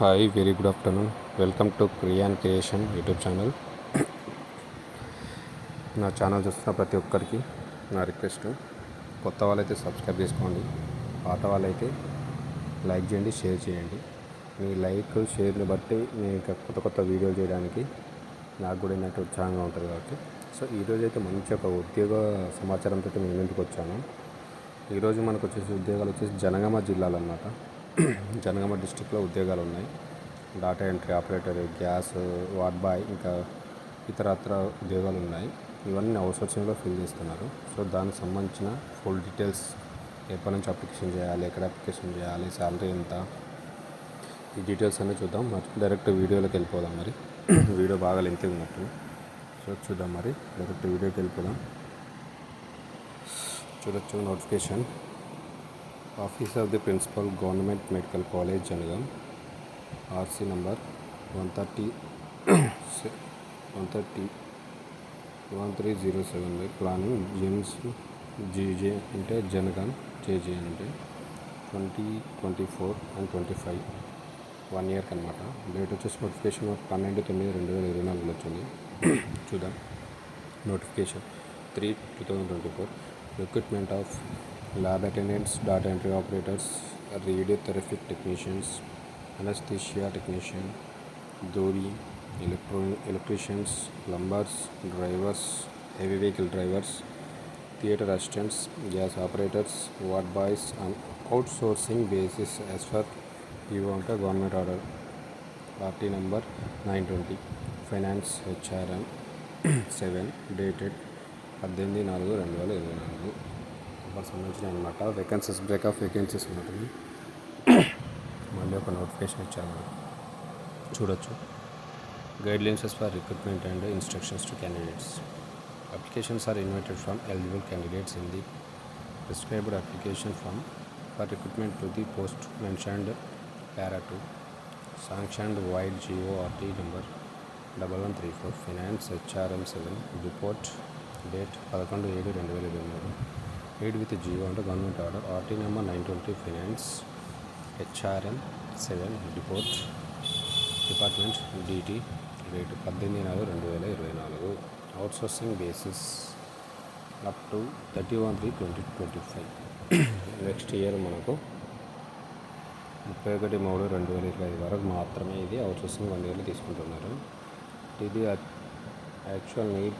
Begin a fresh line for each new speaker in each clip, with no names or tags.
Hi very good afternoon welcome to క్రియాన్ creation YouTube channel నా channel చూస్తున్న ప్రతి ఒక్కరికి నా రిక్వెస్ట్ కొత్త వాళ్ళైతే సబ్స్క్రైబ్ చేసుకోండి. పాత వాళ్ళైతే లైక్ చేయండి షేర్ చేయండి. మీ లైక్ షేర్ని బట్టి నేను ఇంకా కొత్త కొత్త వీడియోలు చేయడానికి నాకు కూడా ఏంటంటే ఉత్సాహంగా ఉంటుంది కాబట్టి. సో ఈరోజు అయితే మంచి ఒక ఉద్యోగ సమాచారంతో నేను ఎందుకు వచ్చాను. ఈరోజు మనకు వచ్చేసి ఉద్యోగాలు వచ్చేసి జనగామ జిల్లాలో అన్నమాట జనగామ డిస్టిక్లో ఉద్యోగాలు ఉన్నాయి data entry operator gas ward boy ఇంకా ఇతరత్ర ఉద్యోగాలు ఉన్నాయి ఇవన్నీ అవుట్సోర్సింగ్లో ఫిల్ చేస్తున్నారు. సో దానికి సంబంధించిన ఫుల్ డీటెయిల్స్ ఎప్పటి నుంచి అప్లికేషన్ చేయాలి ఎక్కడ అప్లికేషన్ చేయాలి శాలరీ ఎంత? ఈ డీటెయిల్స్ అన్నీ చూద్దాం. మరి డైరెక్ట్ వీడియోలోకి వెళ్ళిపోదాం మరి. వీడియో బాగా లెంత్ ఉన్నట్టు. సో చూద్దాం మరి. డైరెక్ట్ వీడియోకి వెళ్ళిపోదాం. చూడొచ్చు notification. Office of the principal government medical college Jangaon. RC number one thirty one thirty one three zero seven by planning GIMS GJ అంటే జనగం జేజే అంటే twenty twenty four and twenty five. One ఇయర్కి అనమాట date వచ్చేసి notification పన్నెండు తొమ్మిది రెండు వేల ఇరవై నాలుగులో వచ్చింది. చూద్దాం. Notification three two thousand twenty four. Recruitment of lab attendants data entry operators radiotherapic technicians anaesthesia technician దోరి electro electricians plumbers drivers heavy vehicle drivers theatre assistants gas operators ward boys and out sourcing basis as per ఇవి అంటే government order party number nine twenty finance HRM seven dated పద్దెనిమిది నాలుగు రెండు వేల ఇరవై నాలుగు. Number సంబంధించిన అనమాట వేకెన్సీస్ బ్రేక్ ఆఫ్ వేకెన్సీస్ ఉంటుంది మళ్ళీ ఒక నోటిఫికేషన్ ఇచ్చారు మనం చూడొచ్చు guidelines for recruitment and instructions to candidates applications are invited from eligible candidates in the prescribed application form for recruitment to the post mentioned para two sanctioned vide GORT number double one three four finance HRM seven report date పదకొండు ఏడు రెండు వేల ఇరవై మూడు. Aid with GO అంటే government order RT number nine twenty finance HRM seven report department DT rate పద్దెనిమిది నాలుగు రెండు వేల ఇరవై నాలుగు. Outsourcing basis up to thirty one three twenty twenty five next year మనకు ముప్పై ఒకటి మూడు రెండు వేల ఇరవై ఐదు వరకు మాత్రమే ఇది అవుట్సోర్సింగ్ వన్ ఇయర్లో తీసుకుంటున్నారు. ఇది actual need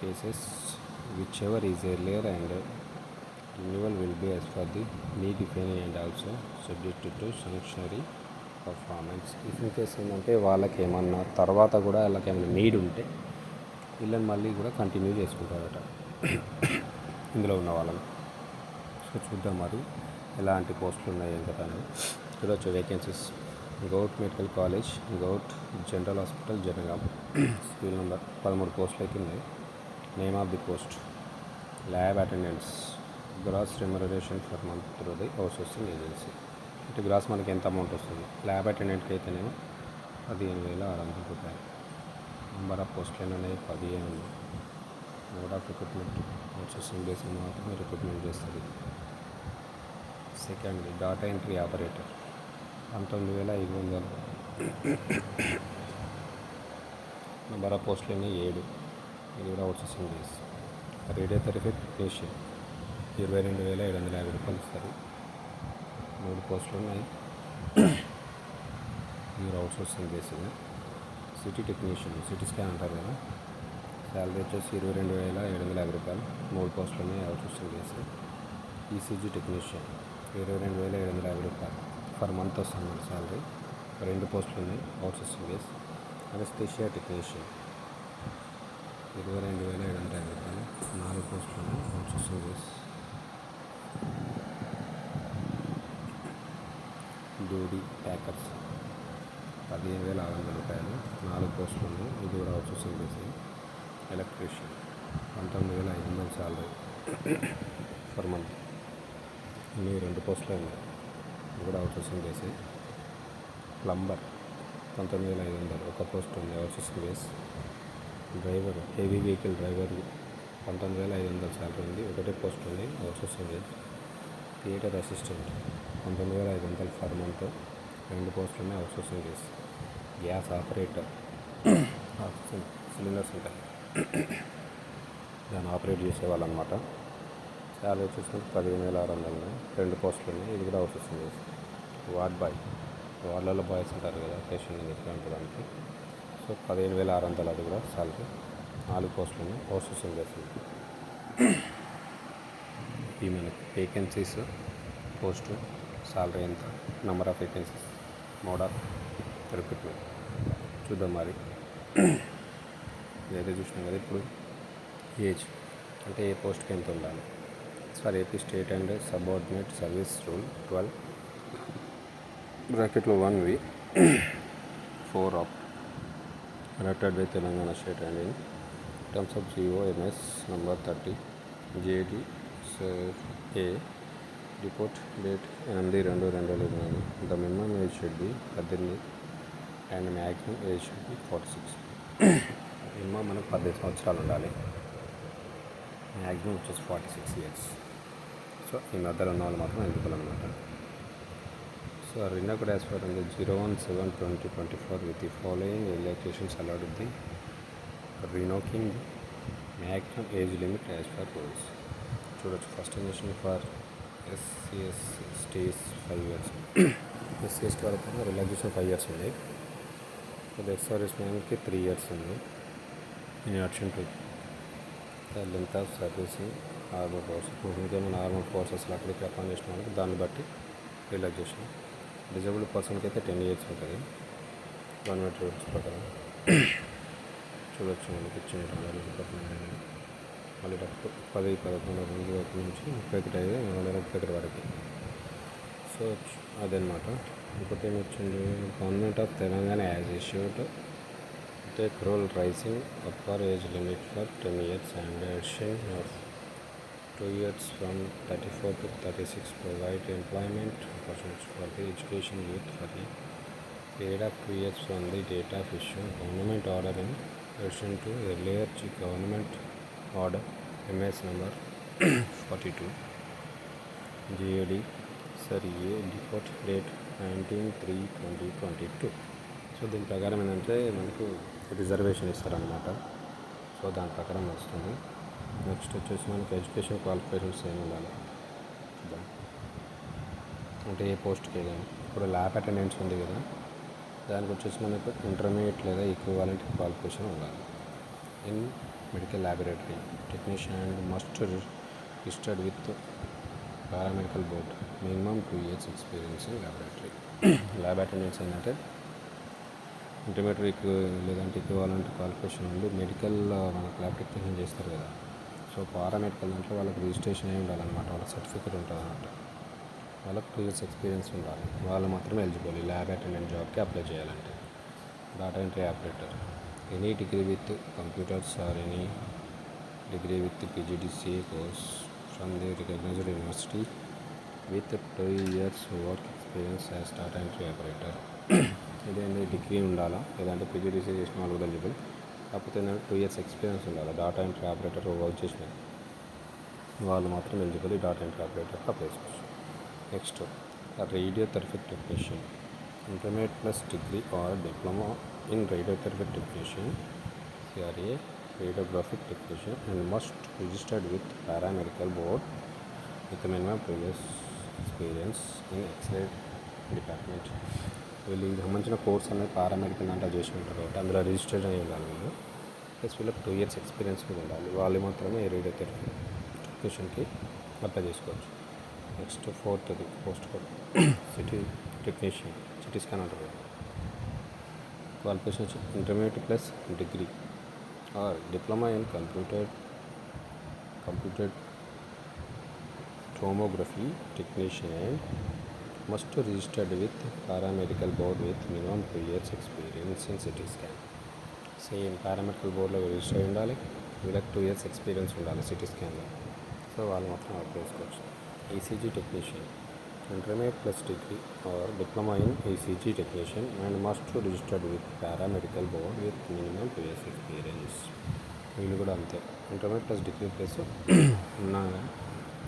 cases whichever is earlier and renewal will be as per the need defined and also subject to sanctionary performance if in case ఏంటంటే వాళ్ళకి ఏమన్నా తర్వాత కూడా వాళ్ళకి ఏమైనా నీడ్ ఉంటే వీళ్ళని మళ్ళీ కూడా కంటిన్యూ చేసుకుంటారట. ఇందులో ఉన్న వాళ్ళని. సో చూద్దాం మరి ఎలాంటి పోస్టులు ఉన్నాయి ఏం కదా అని చూడొచ్చు vacancies govt medical college govt general hospital Jangaon. School number పదమూడు పోస్టులు అయితే ఉన్నాయి. Name of the post lab attendance gross remuneration for month through the outsourcing agency అంటే గ్రాస్ మనకి ఎంత అమౌంట్ వస్తుంది? ల్యాబ్ అటెండెంట్కి అయితేనేమో పదిహేను వేల ఆరు వందల రూపాయలు. నెంబర్ ఆఫ్ పోస్టులు ఎన్ని పదిహేను. Mode of recruitment outsourcing base మాత్రమే రిక్రూట్మెంట్ చేస్తుంది. సెకండ్ డాటా ఎంట్రీ ఆపరేటర్ పంతొమ్మిది వేల ఐదు వందలు. నెంబర్ ఆఫ్ పోస్టులు ఏడు. ఇది కూడా outsourcing base radio therapy technician ఇరవై రెండు వేల ఏడు వందల యాభై రూపాయలు ఇస్తారు. మూడు పోస్టులు ఉన్నాయి. మీరు అవుట్ సోర్సింగ్ ఇది సిటీ టెక్నీషియన్ సిటీ స్కాన్ అంటారు కదా. శాలరీ వచ్చేసి ఇరవై రెండు వేల ఏడు వందల యాభై రూపాయలు. మూడు పోస్టులు ఉన్నాయి out sourcing base ECG technician ఇరవై రెండు వేల ఏడు వందల యాభై రూపాయలు. పర్ మంత్ వస్తుంది శాలరీ. రెండు పోస్టులు ఉన్నాయి అవుట్సోర్సింగ్ బేస్ అనస్థేషియా టెక్నీషియన్. ఇరవై రెండు వేల ఏడు వందల యాభై రూపాయలు నాలుగు పోస్టులు ఉన్నాయి. అవుట్సోర్సింగ్ డూడి ప్యాకర్స్ పదిహేను వేల ఆరు వందల రూపాయలు నాలుగు పోస్టులు ఇది కూడా అవుట్సోర్సింగ్ బేస్ ఎలక్ట్రీషియన్ పంతొమ్మిది వేల ఐదు వందల శాలరీ పర్ మంత్ ఇన్ని రెండు పోస్టులు ఉన్నాయి. ఇది కూడా అవుట్సోర్సింగ్ చేసి ప్లంబర్ పంతొమ్మిది వేల ఐదు వందలు. ఒక పోస్ట్ ఉంది. Outsourcing base driver heavy vehicle driver పంతొమ్మిది వేల ఐదు వందల శాలరీ ఉంది ఒకటే పోస్ట్ ఉంది అవుట్సోర్సింగ్ బేస్ థియేటర్ అసిస్టెంట్ పంతొమ్మిది వేల ఐదు వందలు ఫర్ మంత్ రెండు ఉన్నాయి అవుట్సోర్సింగ్ చేసి. గ్యాస్ ఆపరేటర్ ఆక్సిజన్ సిలిండర్స్ ఉంటాయి. దాన్ని ఆపరేట్ చేసేవాళ్ళు అనమాట శాలరీ వచ్చేసి పదిహేను వేల ఆరు వందలు ఉన్నాయి రెండు పోస్టులు ఉన్నాయి ఇది కూడా అవుట్సోర్సింగ్ చేసి. వార్డ్ బాయ్ వార్డులలో బాయ్స్ ఉంటారు కదా పేషెంట్ తీసుకుంటానికి సో పదిహేను వేల ఆరు వందలు అది కూడా శాలరీ నాలుగు పోస్టులు ఉన్నాయి. అవుట్సోర్సింగ్ చేస్తుంది ఈ మనకి వేకెన్సీస్ పోస్టు సాలరీ ఎంత number of vacancies mode of recruitment చూద్దాం మరి. ఏదో చూసినాం కదా ఇప్పుడు. ఏజ్ అంటే ఏ పోస్ట్కి ఎంత ఉండాలి? For AP state and subordinate service rule twelve బ్రాకెట్లో one V four of elected by Telangana state and in terms of GO MS number thirty JD A report date ఎనిమిది రెండు రెండు వేల ఇరవై నాలుగు. The minimum age should be పద్దెనిమిది and maximum age should be forty six minimum మనకు పద్దెనిమిది సంవత్సరాలు ఉండాలి. మ్యాక్సిమం వచ్చేసి ఫార్టీ సిక్స్ ఇయర్స్ సో ఈ మధ్యలో ఉన్న వాళ్ళు మాత్రం ఎందుకు అనమాట సో రినోడ్ యాజ్ ఫర్ ఉంది zero one seven twenty twenty four with the following relaxations allowed the రినోకింగ్ maximum age limit as for rules చూడొచ్చు first injection for SCS stays five years SCS వరకు వాళ్ళకి రిలాక్సేషన్ ఫైవ్ ఇయర్స్ ఉంది అది service మ్యాన్కి three years ఉంది in option to the length of servicing armour forces ఇంకేమైనా armour forces అక్కడికి upon చేసిన వాళ్ళకి దాన్ని బట్టి రిలాక్సేషన్ డిజబుల్ పర్సన్కి అయితే టెన్ ఇయర్స్ ఉంటుంది. వన్ రూల్స్ ప్రకారం. చూడొచ్చు మనకి ఇచ్చిన మళ్ళీ పది పదకొండు రెండు వరకు నుంచి ముప్పై ఒకటి ఐదు రెండు వేల ముప్పై ఒకటి వరకు. సో అదనమాట ఇంకోటి ఏమి వచ్చింది? Government of Telangana has issued. Take role raising upper age limit for ten years and addition of two years from thirty four to thirty six provide employment opportunities for the education youth for the period of two years from the date of issue. Government order in addition to earlier ch- government order ms number 42 gad సరి A deport date nineteen three twenty twenty two so దీని ప్రకారం ఏంటంటే మనకు reservation ఇస్తారనమాట so దాని ప్రకారం వస్తుంది. Next వచ్చేసి మనకి ఎడ్యుకేషన్ క్వాలిఫికేషన్స్ ఏమి ఉండాలి? అంటే ఏ పోస్ట్కి కానీ ఇప్పుడు ల్యాబ్ అటెండెన్స్ ఉంది కదా దానికి వచ్చేసి మనకు ఇంటర్మీడియట్ లేదా ఈక్వాలెంట్ క్వాలిఫికేషన్ ఉండాలి. In medical laboratory technician and must registered with paramedical board minimum two years experience in laboratory lab attendance ఏంటంటే ఇంటర్మీడియట్ లేదంటే ఈక్వాలెంట్ క్వాలిఫికేషన్ ఉండి మెడికల్ మనకు ల్యాబ్ టెక్నీషియన్ చేస్తారు కదా సో పారామెడికల్ దాంట్లో వాళ్ళకి రిజిస్ట్రేషన్ అయి ఉండాలన్నమాట. వాళ్ళ సర్టిఫికేట్ ఉంటుంది అన్నమాట వాళ్ళకి టూ ఇయర్స్ ఎక్స్పీరియన్స్ ఉండాలి. వాళ్ళు మాత్రమే ఎలిజిబుల్ ల్యాబ్ అటెండెంట్ జాబ్కి అప్లై చేయాలంటే. Data entry operator any degree with computers or any degree with PGDCA course from the recognised university with two years work experience as data entry operator. ఇదేంటి degree ఉండాలా? లేదంటే PGDC చేసిన వాళ్ళు eligible? కాకపోతే ఏంటంటే two years experience ఉండాలి. Data entry operator work చేసిన వాళ్ళు మాత్రం eligible data entry operator apply చేసుకోవచ్చు. Next radiotherapy technician intermediate plus degree or diploma in radiotherapy technician CRA radiographic technician and must registered with paramedical board with minimum previous experience in X-ray department వీళ్ళు సంబంధించిన course అనేది paramedical అంటే చేసి ఉంటారు కాబట్టి అందులో register అయ్యి ఉండాలి వీళ్ళు. ప్లస్ వీళ్ళకి టూ ఇయర్స్ ఎక్స్పీరియన్స్ కూడా ఉండాలి. వాళ్ళు మాత్రమే రేడియోథెరపీ టెక్నీషియన్కి అప్లై చేసుకోవచ్చు. Next ఫోర్త్ది post code CT technician CT scan అంటారు క్వాలిఫికేషన్ వచ్చి intermediate plus degree or diploma in computer computer tomography technician must registered with paramedical board with minimum two years experience in CT scan same paramedical బోర్డులో register ఉండాలి వీళ్ళకి two years experience ఉండాలి CT స్కాన్లో so వాళ్ళు మాత్రం work చేసుకోవచ్చు ECG technician intermediate plus degree or diploma in ECG technician and must registered with paramedical board with minimum two years experience వీళ్ళు కూడా అంతే. ఇంటర్మీడియట్ ప్లస్ డిగ్రీ ప్లస్ ఉన్నా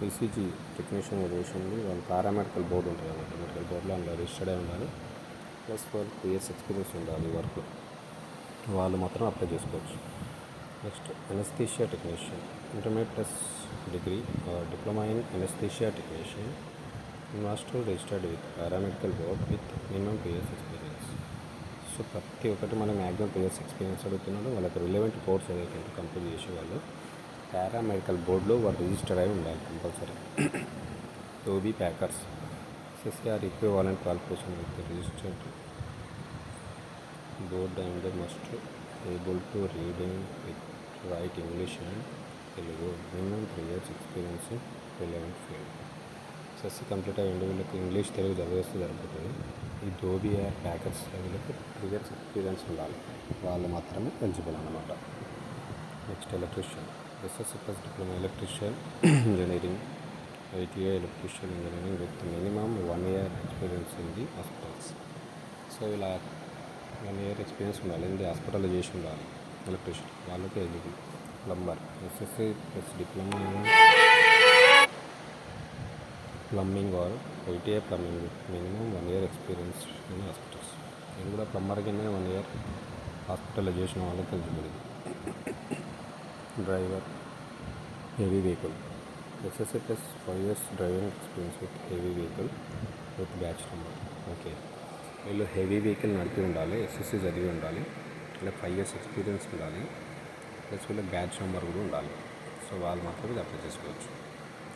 ECG technician చేసింది వాళ్ళు పారామెడికల్ బోర్డు ఉంటుంది అనమాట మెడికల్ బోర్డులో అందులో రిజిస్టర్డ్ అయి ఉండాలి. ప్లస్ వాళ్ళు టూ ఇయర్స్ ఎక్స్పీరియన్స్ ఉండాలి వర్క్ వాళ్ళు మాత్రం అప్లై చేసుకోవచ్చు. Next anaesthesia technician. Intermediate plus degree diploma in anaesthesia technician. Master registered with paramedical board with minimum two years experience. So ప్రతి ఒక్కటి మనం మ్యాక్సిమం టూ ఇయర్స్ ఎక్స్పీరియన్స్ అడుగుతున్నాడు. వాళ్ళకి రిలవెంట్ కోర్స్ ఏదైతే కంప్లీట్ చేసే వాళ్ళు పారామెడికల్ బోర్డులో వాళ్ళు రిజిస్టర్ అయి ఉండాలి compulsory. Dhobi packers. SSR equivalent qualification with registered board and must able to read and write English and Telugu. Minimum three years experience in relevant field. SSC complete అయ్యి వీళ్ళకి English Telugu చదివేస్తే జరుగుతుంది ఈ dhobi or packers వీళ్ళకి three years experience ఉండాలి. వాళ్ళు మాత్రమే eligible అన్నమాట. Next electrician SSC plus diploma electrician engineering ITI electrician engineering with minimum one year experience in hospitals so ఇలా వన్ ఇయర్ ఎక్స్పీరియన్స్ ఉండాలి. ఇది హాస్పిటల్లో చేసి ఉండాలి. ఎలక్ట్రీషియన్ వాళ్ళకి eligible plumber SSC plus diploma plumbing or ITI plumbing minimum one year experience in hospitals నేను కూడా plumber కింద వన్ ఇయర్ హాస్పిటల్లో చేసిన వాళ్ళకి ఎలిజిబుల్ ఇది driver heavy vehicle. SSA plus five years driving experience with heavy vehicle with batch number. Okay. వీళ్ళు heavy vehicle నడిపి ఉండాలి ఎస్ఎస్సి చదివి ఉండాలి ఇలా ఫైవ్ ఇయర్స్ ఎక్స్పీరియన్స్ ఉండాలి ప్లస్ వీళ్ళ బ్యాచ్ నెంబర్ కూడా ఉండాలి. సో వాళ్ళు మాత్రమే ఇది అప్లై చేసుకోవచ్చు.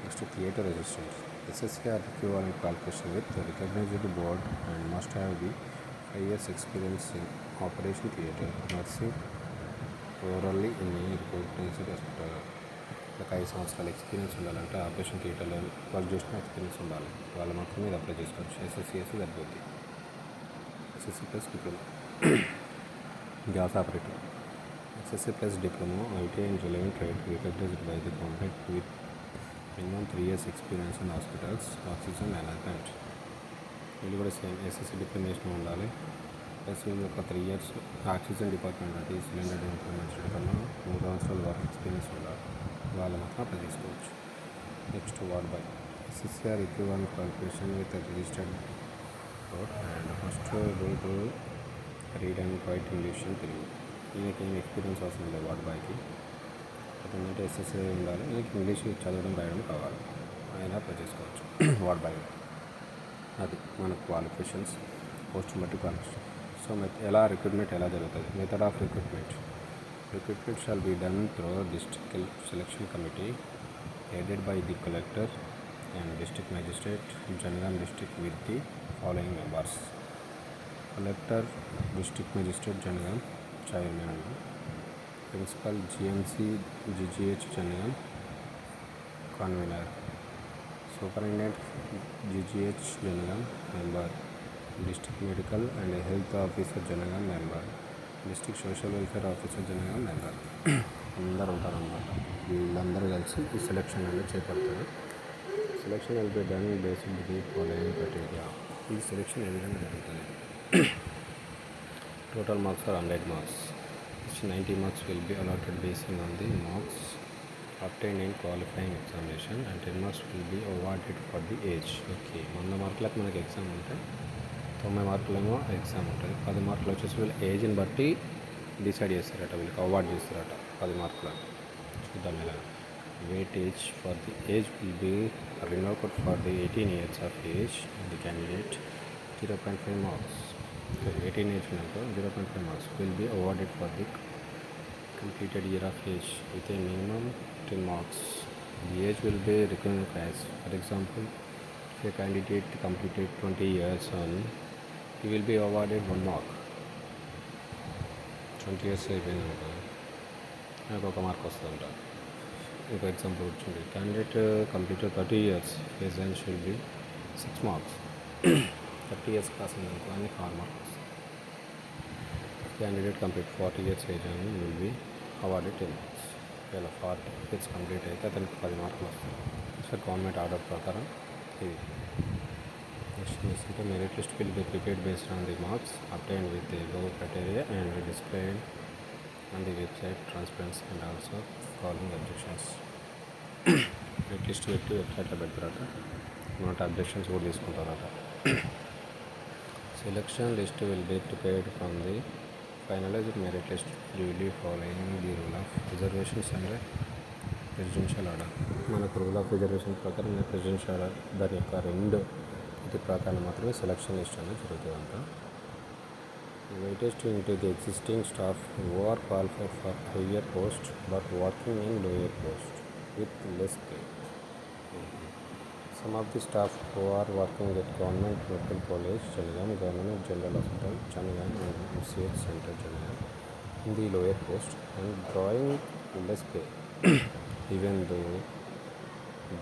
Next theatre assistant SSC or equivalent with with board and must have have five years experience experience in operation theatre overall in recognised hospital ఒక ఐదు సంవత్సరాల ఎక్స్పీరియన్స్ ఉండాలంటే ఆపరేషన్ థియేటర్లో వర్క్ చేసిన ఎక్స్పీరియన్స్ ఉండాలి. వాళ్ళు మాత్రమే ఇది అప్లై చేసుకోవచ్చు ఎస్ఎస్సిఎస్సి సరిపోద్ది SSC plus diploma gas operator SSC plus diploma IT and relevant trade recognised by the contract with minimum three years experience in hospitals oxygen management వీళ్ళు కూడా సేమ్ ఎస్ఎస్సి డిప్లొమేషన్ ఉండాలి. ప్లస్ యొక్క ఒక త్రీ ఇయర్స్ ఆక్సిజన్ డిపార్ట్మెంట్ అంటే cylinder department కన్నా మూడు సంవత్సరాల వరకు ఎక్స్పీరియన్స్ ఉన్న వాళ్ళు మాత్రం అప్లై చేసుకోవచ్చు next ward boy SSC or equivalent qualification with registered board and first rule to read and write English అని తెలుగు ఈయనకి ఏం ఎక్స్పీరియన్స్ అవసరం లేదు వార్డ్ బాయ్కి ఏంటంటే ఎస్ఎస్ఏ ఉండాలి. ఈయనకి ఇంగ్లీష్ చదవడం రాయడం కావాలి. ఆయన అప్లై చేసుకోవచ్చు. వార్డ్ బాయ్ అది మన క్వాలిఫికేషన్స్ పోస్ట్ బట్టి క్వాలిఫికేషన్ సో మెథ ఎలా రిక్రూట్మెంట్ ఎలా జరుగుతుంది method of recruitment recruitment shall be done through district selection committee headed by the collector and district magistrate Janagaon district with the following members collector district magistrate Janagaon chairman principal GMC GGH Janagaon convener superintendent GGH Janagaon member district medical and health officer Jangaon member district social welfare officer Jangaon member అందరు ఉంటారనమాట వీళ్ళందరూ కలిసి ఈ selection అనేది చేపడతారు. Selection will దాని done based the criteria ఈ selection ఏ విధంగా జరుగుతుంది? Total marks are hundred marks ninety marks will be allotted basing on the marks obtained in qualifying examination and ten marks will be awarded for the age okay వంద మార్కులకు మనకి exam ఉంటే తొంభై మార్కులేమో exam ఉంటుంది పది మార్కులు వచ్చేసి వీళ్ళు ఏజ్ని బట్టి డిసైడ్ చేస్తారట వీళ్ళకి అవార్డ్ చేస్తారట పది మార్కులు చూద్దాం weight weightage for the age will be reckoned for the eighteen years of age the candidate. Zero point five marks. Eighteen age ఉన్నప్పుడు zero point five marks will be awarded for the completed year of age with a minimum 10 marks. The age will be recognise for example a candidate completed twenty years 20 he will be awarded one mark. 20 years అయిపోయింది అనుకో నాకు ఒక mark వస్తుందంట ఇంకో example వచ్చింది candidate completed thirty years his and should be six marks thirty years class అనుకో అన్ని four marks candidate complete forty years age అని will be awarded ten marks ఒకవేళ ఫార్టీ ఇయర్స్ కంప్లీట్ అయితే అతనికి పది మార్కులు వస్తాయి సో గవర్నమెంట్ ఆర్డర్ ప్రకారం ఇది నెక్స్ట్ తీసుకుంటే merit list will be prepared based on the marks obtained with the లో criteria and displayed on the website transparency and also following objections merit list పెట్టి వెబ్సైట్లో పెడతారట నోట్ అబ్జెక్షన్స్ కూడా తీసుకుంటారట so list will will be prepared the the merit list list duly following the rule of reservations and presidential order మనకు rule of reservation ప్రకారం presidential order దాని యొక్క రెండు ఇది ప్రకారం మాత్రమే సెలక్షన్ లిస్ట్ అనేది జరుగుతుంది అంట weightage to into the existing staff who are qualified for higher post but working in lower post with less pay Some of the staff who are working at Government Medical College, Chanagam, Government General Hospital, Chanagam, and MCH Center, Chanagam, in the lower post and drawing less pay, even though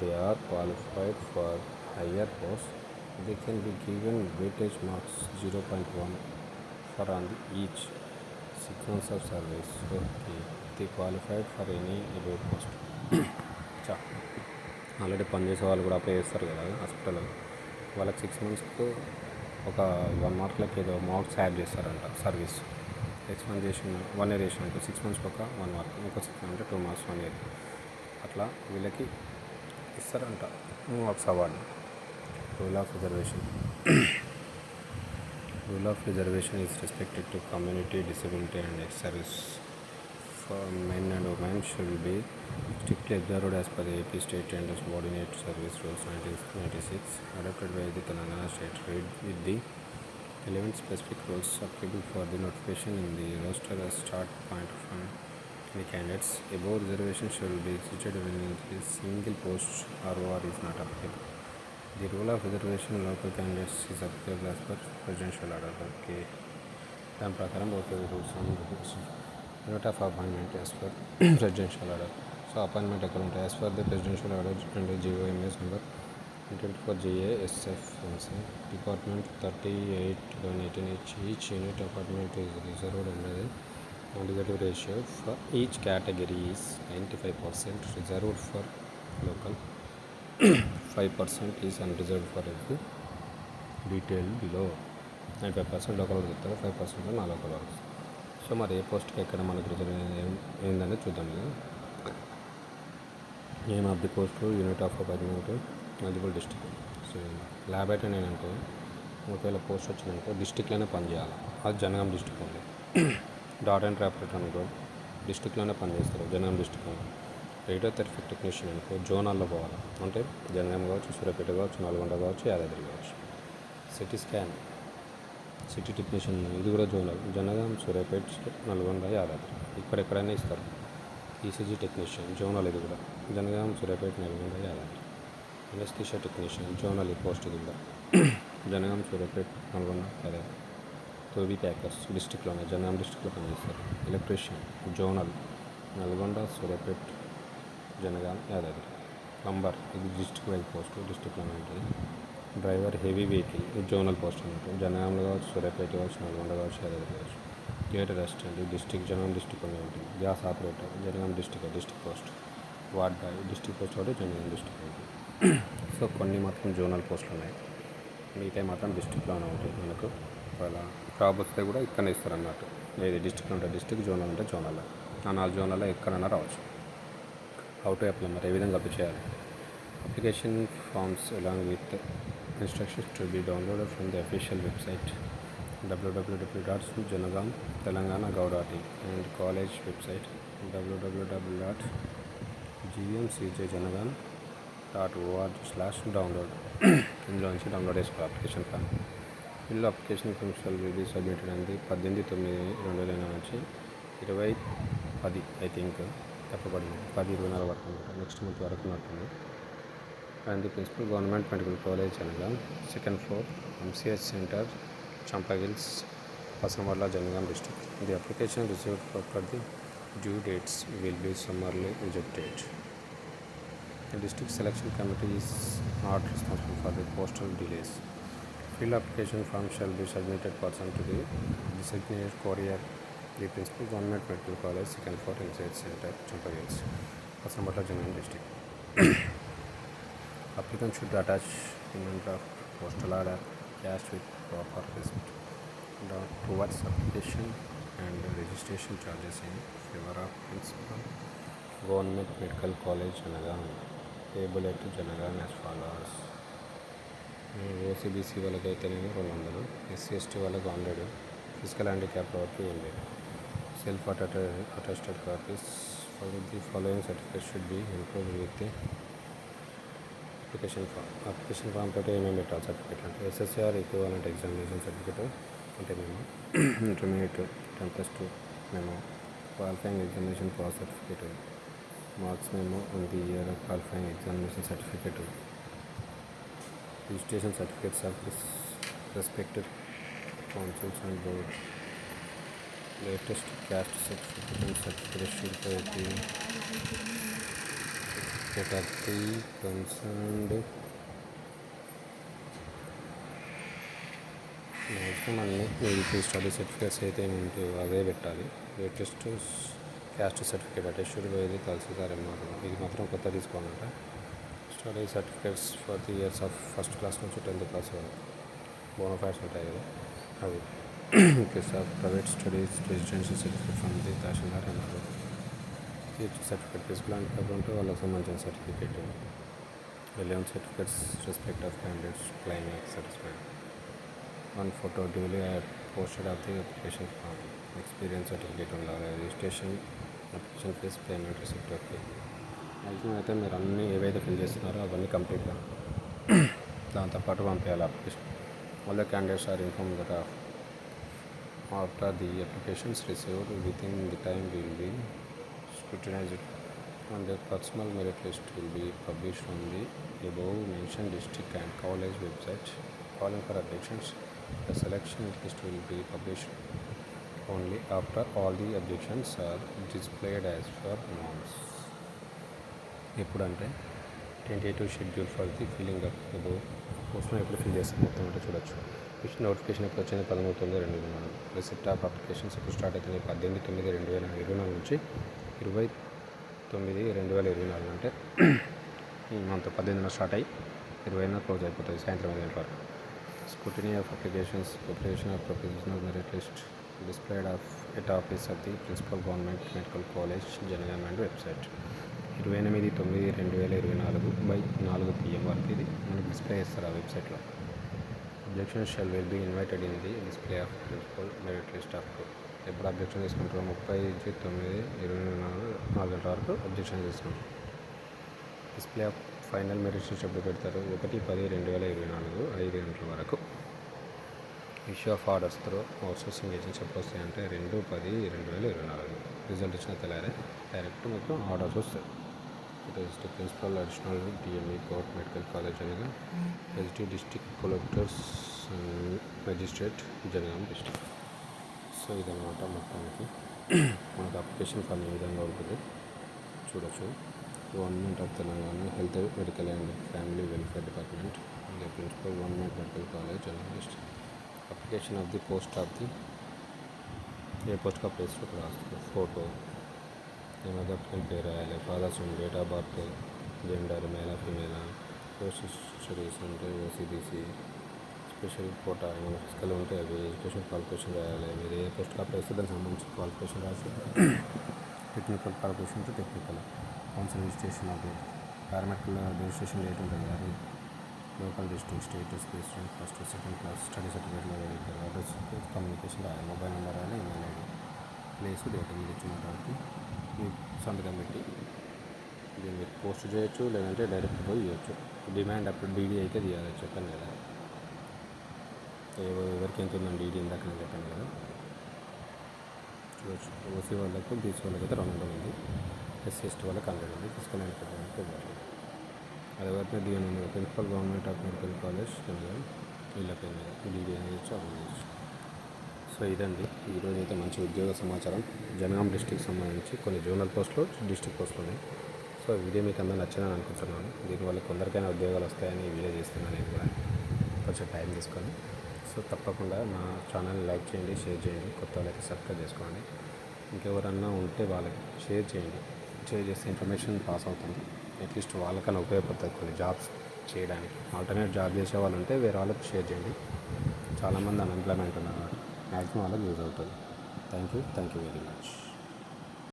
they are qualified for higher post, they can be given weightage marks 0.1 for on for each. Six months of of service they, they qualified for any above post. చా already పనిచేసే వాళ్ళు కూడా apply చేస్తారు కదా హాస్పిటల్లో వాళ్ళకి six మంత్స్కు ఒక one మార్క్లకి ఏదో మార్క్స్ యాడ్ చేస్తారంట సర్వీస్ సిక్స్ మంత్స్ చేసిన వన్ ఇయర్ చేసిన సిక్స్ మంత్స్కి ఒక వన్ మార్క్ ఇంకో సిక్స్ మంత్ అంటే టూ మార్క్స్ వన్ ఇయర్ అట్లా వీళ్ళకి ఇస్తారంట. Marks award rule of reservation rule of reservation is respected to community disability and service for men and women should be strictly observed as per the AP State and Subordinate Service Rules 1996 adopted by the Telangana State Read with the relevant specific rules applicable for the notification in the roster as start point from the candidates. Above reservation shall be seated when the single post ROR is not applicable. The rule of reservation local candidates is applicable as per presidential order. Okay. దాని ప్రకారం okay rules and regulation unit of appointment as per presidential order so appointment ఎక్కడ ఉంటాయి as per the presidential order and GOMS number twenty four GASF department thirty eight eighteen each each unit apartment is reserved అనేది నాలుగేటివ్ ratio for each category is ninety five percent reserved for local five percent is unreserved for every detail below ninety five percent local చెప్తారు five percent నా local వరకు so మరి ఏ పోస్ట్కి ఎక్కడ మనకు reserve ఏం ఏందని చూద్దాం కదా name of the post unit of apartment multiple district so lab అయితే నేను అనుకో ఒకవేళ పోస్ట్ వచ్చిందనుకో డిస్టిక్లోనే పనిచేయాలి అది జనగాం డిస్టిక్ ఉంది. డాట్ అండ్ ఆపరేటర్ అనుకో డిస్టిక్లోనే పనిచేస్తారు జనగాం డిస్టిక్లో రేడియోథెరపీ టెక్నీషియన్ అనుకో జోనాల్లో పోవాలి? అంటే జనగాం కావచ్చు సూర్యాపేట కావచ్చు నల్గొండ కావచ్చు యాదాద్రి కావచ్చు. సిటీ స్కాన్ సిటీ టెక్నీషియన్ ఇది కూడా జోనల్. జనగాం సూర్యాపేట నల్గొండ యాదాద్రి. ఇక్కడెక్కడైనా ఇస్తారు. ఈసీజీ టెక్నీషియన్ జోనల్ ఇది కూడా. Jangaon Suryapet Nalgonda Yadadri. Anaesthesia technician zonal ఈ పోస్ట్ ఇది కూడా. జనగాం సూర్యాపేట నల్గొండ యాదాద్రి. తోబీ ప్యాకర్స్ డిస్టిక్లోనే జనగాం డిస్టిక్లో పనిచేస్తారు. Electrician zonal. Nalgonda Suryapet Jangaon Yadadri number ఇది డిస్టిక్ వైజ్ పోస్ట్ డిస్టిక్లోనే ఉంటుంది. డ్రైవర్ హెవీ వెహికల్ ఇది జోనల్ పోస్ట్ ఉంటుంది జనగాంలో కావచ్చు సూర్యాపేట కావచ్చు నల్గొండ కావచ్చు యాదాద్రి కావచ్చు. Gate restaurant district Jangaon district ఉంటుంది. Gas operator Jangaon district district post. Ward boy district post ఒకటి జనగాం డిస్టిక్ ఉంటుంది. సో కొన్ని మాత్రం జోనల్ పోస్టులు ఉన్నాయి. మిగతా మాత్రం డిస్టిక్లోనే ఉంటుంది మనకు. ఒకవేళ జాబ్ వస్తే కూడా ఇక్కడనే ఇస్తారు అన్నట్టు ఏది డిస్టిక్లో ఉంటే డిస్టిక్ జోనల్ ఉంటే జోనల్. ఆ నాలుగు జోనల్లో ఎక్కడైనా రావచ్చు. హౌ టు అప్లై మరి ఏ విధంగా అప్లై చేయాలి application forms along with instructions to be downloaded from the official website WWW dot Jangaon Telangana gov dot in and college website WWW dot GMCJ Jangaon dot ORG slash download ఇందులో నుంచి download చేసుకోవాలి application form ఇందులో application forms shall submit submitted పద్దెనిమిది తొమ్మిది రెండు వేల నుంచి ఇరవై పది ఐ థింక్ తప్పబడింది పది ఇరవై నాలుగు వరకు అనుకుంటా నెక్స్ట్ మంత్ వరకు ఉన్నట్టుంది and the principal government medical college అనగా second floor MCH centre Champa Hills Pasamarla Jangaon district the application received for the due dates will be summarily rejected The district selection committee is not responsible for the postal delays. Fill application form shall be submitted pursuant to the designated courier, the principal government medical college second floor reside centre Champa Hills పశ్చిమ బట్ల Jangaon district applicant should attach Indian draft postal order cash with proper receipt. Towards application and registration charges in favour of principal government medical college అనగా payable at Jangaon నెస్ followers. OC BC వాళ్ళకైతేనేమో రెండు వందలు SC ST వాళ్ళకి hundred. Physical handicap వరకు ఏం లేదు. Self attested copies the following certificate should be include with the application form application form తోటి ఏమేమి పెట్టాలి సర్టిఫికేట్ అంటే ఎస్ఎస్ఆర్ ఈక్వాలెంట్ ఎగ్జామినేషన్ సర్టిఫికేట్ అంటే మేము ఇంటర్మీడియట్ టెన్ ప్లస్ టూ మేము qualifying examination pass certificate marks మేము in the year of qualifying examination certificate registration certificates of respected councils and board latest caste certificate certification certificate sheet maximum అన్ని మీకు study certificates అయితే ఏమి ఉంటాయో అవే పెట్టాలి latest caste certificate attested అయితే తహసీల్దార్ అన్నారు ఇది మాత్రం కొత్త తీసుకోవాలంట study certificates for the years of first class నుంచి టెన్త్ క్లాస్ వరకు బోనోఫైడ్స్ ఉంటాయి కదా అవి case of private studies residential certificate from the tahsildar అన్నారు టీచర్ సర్టిఫికేట్ తీసుకున్నాను ఉంటే వాళ్ళకి సంబంధించిన certificate eleven certificates respect of candidates claim satisfied one photo duly posted of the application form experience certificate ఉండాలి registration application fees payment receipt okay maximum అయితే మీరు అన్నీ ఏవైతే ఫిల్ చేస్తున్నారో అవన్నీ కంప్లీట్గా దాంతోపాటు పంపించాలి అప్లికేషన్ మళ్ళీ candidates are inform that after the applications received within the time will be scrutinized and their personal merit list will be published on the above mentioned district and college website. Calling for objections, the selection list will be published only after all the objections are displayed as per norms. ఎప్పుడంటే twenty two schedule for the filling up above కోసం ఎప్పుడు fill చేస్తాం మొత్తం అంటే చూడొచ్చు fish notification ఎప్పుడు వచ్చింది పదమూడు తొమ్మిది రెండు వేల నాలుగు. రిసిప్ట్ ఆఫ్ అప్లికేషన్స్ ఎప్పుడు స్టార్ట్ అవుతుంది పద్దెనిమిది తొమ్మిది రెండు వేల ఇరవై నాలుగు నుంచి ఇరవై తొమ్మిది రెండు వేల ఇరవై నాలుగు అంటే ఈ మంత్ పద్దెనిమిదిన స్టార్ట్ అయ్యి ఇరవైన క్లోజ్ అయిపోతుంది సాయంత్రం ఐదు గంటల వరకు. Scrutiny of applications application of professional merit list displayed of at office of the principal government medical college general and website ఇరవై ఎనిమిది తొమ్మిది రెండు వేల ఇరవై నాలుగు బై నాలుగు పిఎం వరకు ఇది మనకు డిస్ప్లే చేస్తారు ఆ వెబ్సైట్లో objection shall will be invited in the display of principal merit list of ఎప్పుడు అబ్జెక్షన్ తీసుకుంటారో? ముప్పై నుంచి తొమ్మిది ఇరవై నాలుగు నాలుగు గంటల వరకు అబ్జెక్షన్ తీసుకుంటారు. Display of final merit list ఎప్పుడు పెడతారు. ఒకటి పది రెండు వేల ఇరవై నాలుగు ఐదు గంటల వరకు. Issue of orders through outsourcing agency ఎప్పుడు వస్తాయి అంటే రెండు పది రెండు వేల ఇరవై నాలుగు. రిజల్ట్ ఇచ్చిన తెల్లారే డైరెక్ట్ మీకు ఆర్డర్స్ వస్తాయి. It is the principal additional DME court medical college అనగా ST district collectors magistrate Jangaon district so ఇదన్నమాట మొత్తానికి మనకు అప్లికేషన్ ఫామ్ ఏ విధంగా ఉంటుంది చూడొచ్చు government of Telangana health medical and family welfare department the principal government medical college journalist application of the post of the a post of place ఇక్కడ రాస్తుంది photo ఏమైనా అప్లికెంట్ పేరు రాయాలి father's date of birth gender మేలా ఫిమేలా social studies అంటే OC BC special quota. ఏమైనా physical ఉంటే అవి ఎడ్యుకేషన్ క్వాలిఫికేషన్ రాయాలి. మీరు ఏ పోస్ట్ అప్లై చేస్తే దానికి సంబంధించిన క్వాలిఫికేషన్ రాసి టెక్నికల్ క్వాలిఫికేషన్ ఉంటే టెక్నికల్. కౌన్సిల్ రిజిస్ట్రేషన్ అది. పారామెడికల్ రిజిస్ట్రేషన్ డేట్ ఉంటుంది అది. Local district status president first second class study సర్టిఫికేట్లో అడ్రస్ కమ్యూనికేషన్ రాయాలి. మొబైల్ నెంబర్ రాయాలి. Email ID. ప్లేస్ డేట్ మీద ఇచ్చిన కాబట్టి సంతకం పెట్టి. దీన్ని మీరు పోస్ట్ చేయొచ్చు లేదంటే డైరెక్ట్ పోయి ఇవ్వచ్చు డిమాండ్ అప్పుడు డీడీ అయితే తీయాలి చెప్పాను కదా. ఎవరికి ఎంత ఉందండి డీడీ ఇందాక నేను చెప్పాను కదా. చూడొచ్చు. ఓసీ వాళ్ళకు బీసీ అయితే రెండు వందలు ఉంది. ఎస్సీ ఎస్టీ వాళ్ళకి హండ్రెడ్ ఉంది. తీసుకునే ఇవ్వాలి అది ఎవరికైనా దీని principal government of medical college వీళ్ళ పేరు మీద డీడీ అనేది ఇచ్చి అప్లై చేయొచ్చు. సో ఇదండి. ఈరోజు అయితే మంచి ఉద్యోగ సమాచారం. జనగాం డిస్టిక్ సంబంధించి కొన్ని జోనల్ పోస్టులు డిస్టిక్ పోస్టులు ఉన్నాయి. సో వీడియో మీకు అందరూ నచ్చిందని అనుకుంటున్నాను. దీనివల్ల కొందరికైనా ఉద్యోగాలు వస్తాయని వీడియో చేస్తున్నాను నేను కూడా. కొంచెం టైం తీసుకొని. సో తప్పకుండా నా ఛానల్ని లైక్ చేయండి షేర్ చేయండి. కొత్త వాళ్ళకి సబ్స్క్రైబ్ చేసుకోండి. ఇంకెవరన్నా ఉంటే వాళ్ళకి షేర్ చేయండి. షేర్ చేస్తే ఇన్ఫర్మేషన్ పాస్ అవుతుంది. అట్లీస్ట్ వాళ్ళకన్నా ఉపయోగపడుతుంది కొన్ని జాబ్స్ చేయడానికి. ఆల్టర్నేట్ జాబ్ చేసే వాళ్ళు ఉంటే వేరే వాళ్ళకి షేర్ చేయండి. చాలామంది అన్ఎంప్లాయ్మెంట్ ఉన్నారు. మ్యాక్సిమం వాళ్ళకి యూజ్ అవుతుంది. Thank you. Thank you very much.